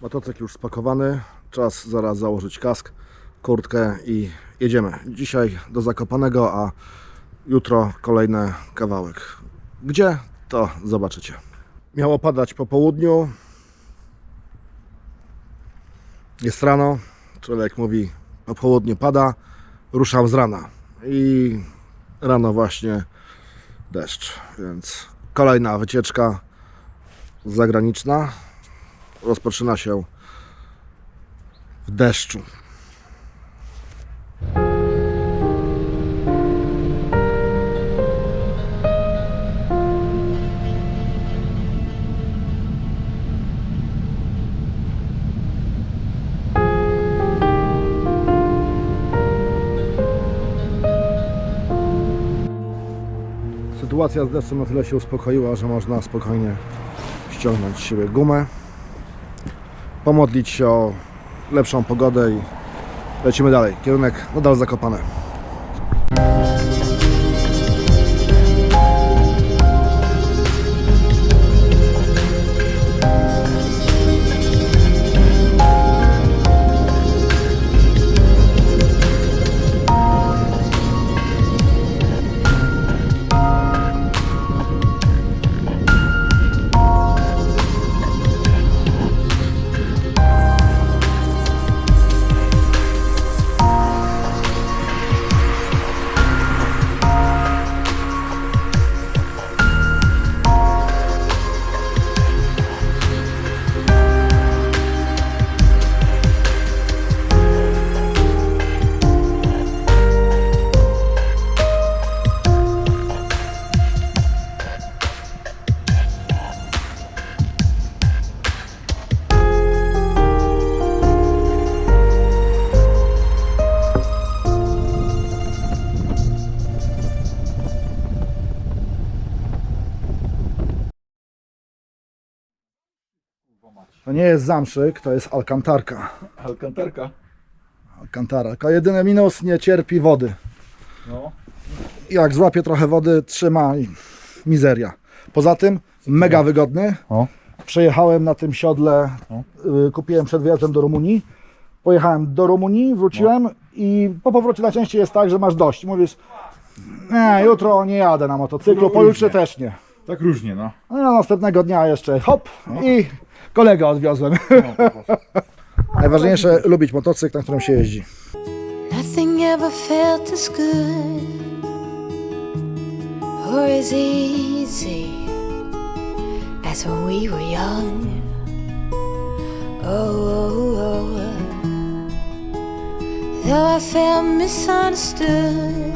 Motocykl już spakowany. Czas zaraz założyć kask, kurtkę i jedziemy. Dzisiaj do Zakopanego, a jutro kolejny kawałek. Gdzie? To zobaczycie. Miało padać po południu. Jest rano. Człowiek mówi po południu pada. Ruszam z rana. I rano właśnie deszcz. Więc kolejna wycieczka zagraniczna rozpoczyna się w deszczu. Sytuacja z deszczem na tyle się uspokoiła, że można spokojnie ściągnąć z siebie gumę, pomodlić się o lepszą pogodę i lecimy dalej. Kierunek nadal zakopane. To nie jest zamszyk, to jest alkantarka. Alkantarka. Alkantara. Tylko jedyny minus, nie cierpi wody. No. Jak złapie trochę wody, trzyma i mizeria. Poza tym mega wygodny. O. Przejechałem na tym siodle, y, kupiłem przed wyjazdem do Rumunii. Pojechałem do Rumunii, wróciłem i po powrocie najczęściej jest tak, że masz dość. Mówisz, nie, jutro nie jadę na motocyklu, No, pojutrze różnie. też nie. Tak różnie, no. No, następnego dnia jeszcze hop i kolegę odwiozłem. Najważniejsze lubić motocykl, na którym się jeździ. Nothing ever felt as good or as easy as when we were young. Oh, oh, oh. though I felt misunderstood,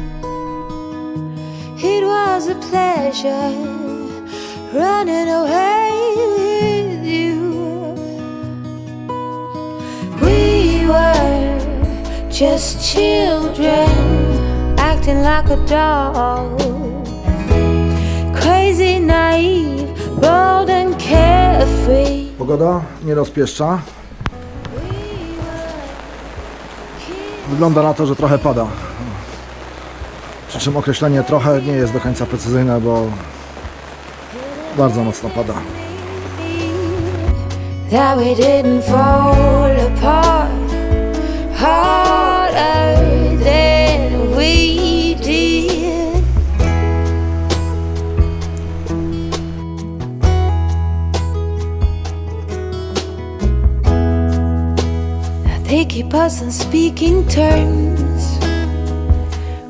it was a pleasure running away just children acting like a doll. Crazy, naive, bold and carefree. Pogoda nie rozpieszcza. Wygląda na to, że trochę pada. Przy czym określenie trochę nie jest do końca precyzyjne, bo bardzo mocno pada. That we didn't fall apart keep us on speaking terms.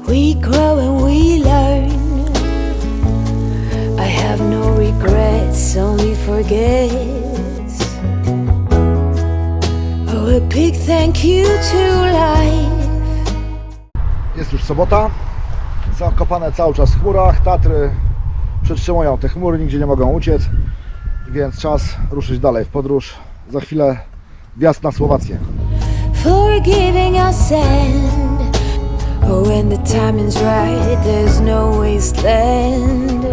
We grow and we learn. I have no regrets, only forgets. Oh, a big thank you to life. Jest już sobota. Zakopane cały czas w chmurach. Tatry przytrzymują te chmury, nigdzie nie mogą uciec. Więc czas ruszyć dalej w podróż. Za chwilę wjazd na Słowację. Forgiving us sand. Oh, when the timing's right, there's no wasteland.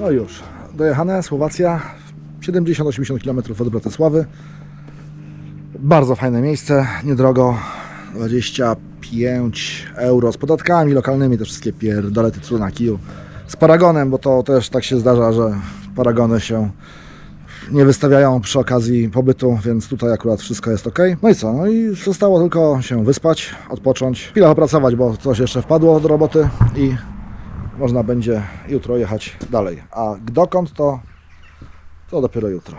No już, dojechane, Słowacja, 70-80 km od Bratysławy. Bardzo fajne miejsce, niedrogo, 25 euro z podatkami lokalnymi, te wszystkie pierdolety co na kiju. Z paragonem, bo to też tak się zdarza, że paragony się nie wystawiają przy okazji pobytu, więc tutaj akurat wszystko jest ok. No i co? No i zostało tylko się wyspać, odpocząć, chwilę popracować, bo coś jeszcze wpadło do roboty i można będzie jutro jechać dalej. A dokąd to, to dopiero jutro.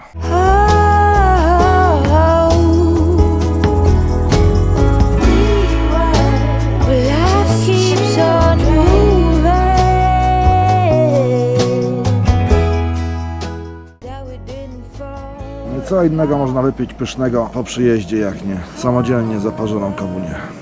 Co innego można wypić pysznego po przyjeździe, jak nie samodzielnie zaparzoną kawunię.